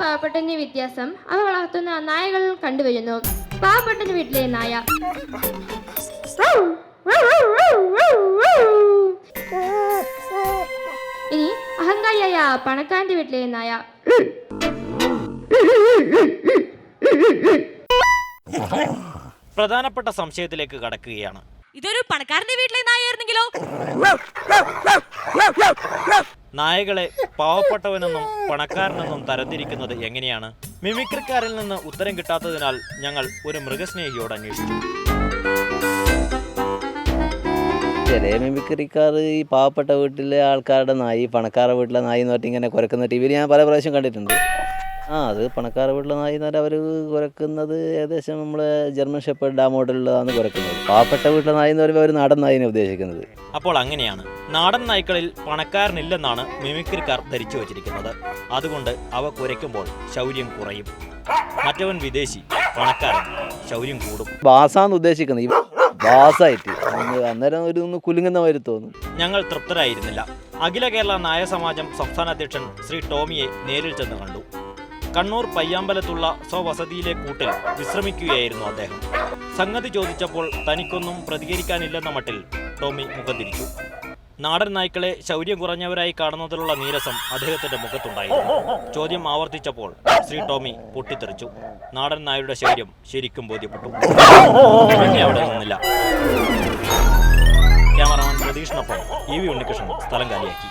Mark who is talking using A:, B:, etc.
A: പാവപ്പെട്ടതിന്റെ വ്യത്യാസം. അവ വളർത്തുന്ന നായകൾ കണ്ടുവരുന്നു പാവപ്പെട്ടന്റെ വീട്ടിലെ നായ. ഇനി അഹങ്കാരിയായ പണക്കാരന്റെ വീട്ടിലെ നായ.
B: പ്രധാനപ്പെട്ട സംശയത്തിലേക്ക് കടക്കുകയാണ്.
C: ഇതൊരു പണക്കാരന്റെ വീട്ടിലെ നായായിരുന്നെങ്കിലോ?
B: നായകളെ പാവപ്പെട്ടവനെന്നും പണക്കാരനെന്നും തരംതിരിക്കുന്നത് എങ്ങനെയാണ്? മിമിക്രിക്കാരിൽ നിന്ന് ഉത്തരം കിട്ടാത്തതിനാൽ ഞങ്ങൾ ഒരു മൃഗസ്നേഹിയോട് അന്വേഷിച്ചു.
D: ചില മിമിക്രിക്കാർ ഈ പാവപ്പെട്ട വീട്ടിലെ ആൾക്കാരുടെ നായി പണക്കാരുടെ വീട്ടിലെ നായി എന്ന് പറഞ്ഞിട്ട് ഇങ്ങനെ കുരക്കുന്ന ടി വിയിൽ ഞാൻ പല പ്രാവശ്യം കണ്ടിട്ടുണ്ട്. ആ അത് പണക്കാരുടെ വീട്ടിലെ നായി എന്ന് പറഞ്ഞാൽ അവർ കുരക്കുന്നത് ഏകദേശം നമ്മളെ ജർമ്മൻ ഷെപ്പേർഡ് ആ മോഡലുള്ളതാണ് കുരക്കുന്നത്. പാവപ്പെട്ട വീട്ടിലെ നായി എന്ന് പറയുമ്പോൾ അവർ നാടൻ നായിനെ ഉദ്ദേശിക്കുന്നത്.
B: അപ്പോൾ അങ്ങനെയാണ്. നാടൻ നായ്ക്കളിൽ പണക്കാരനില്ലെന്നാണ് മിമിക്രിക്കാർ ധരിച്ചു വച്ചിരിക്കുന്നത്. അതുകൊണ്ട് അവ കുരയ്ക്കുമ്പോൾ ശൗര്യം കുറയും. മറ്റവൻ വിദേശി പണക്കാരൻ ശൗര്യം കൂടും.
D: ബാസാന്ന് ഉദ്ദേശിക്കുന്നത് ബാസായിട്ട്. അന്നേരം ഒരു ഒന്ന് കുലുങ്ങുന്ന മാതിരി തോന്നും.
B: ഞങ്ങൾ തൃപ്തരായിരുന്നില്ല. അഖില കേരള നായ സമാജം സംസ്ഥാന അധ്യക്ഷൻ ശ്രീ ടോമിയെ നേരിൽ ചെന്ന് കണ്ടു. കണ്ണൂർ പയ്യാമ്പലത്തുള്ള സ്വവസതിയിലെ കൂട്ടിൽ വിശ്രമിക്കുകയായിരുന്നു അദ്ദേഹം. സംഗതി ചോദിച്ചപ്പോൾ തനിക്കൊന്നും പ്രതികരിക്കാനില്ലെന്ന മട്ടിൽ ടോമി മുഖം തിരിച്ചു നാടൻ നായ്ക്കളെ ശൗര്യം കുറഞ്ഞവരായി കാണുന്നതിലുള്ള നീരസം അദ്ദേഹത്തിന്റെ മുഖത്തുണ്ടായിരുന്നു. ചോദ്യം ആവർത്തിച്ചപ്പോൾ ശ്രീ ടോമി പൊട്ടിത്തെറിച്ചു. നാടൻ നായയുടെ ശൗര്യം ശരിക്കും ബോധ്യപ്പെട്ടു. അവിടെ നിന്നില്ല. ക്യാമറമാൻ പ്രതീക്ഷണപ്പം ഇ വി ഉണ്ണികൃഷ്ണൻ സ്ഥലം കാലിയാക്കി.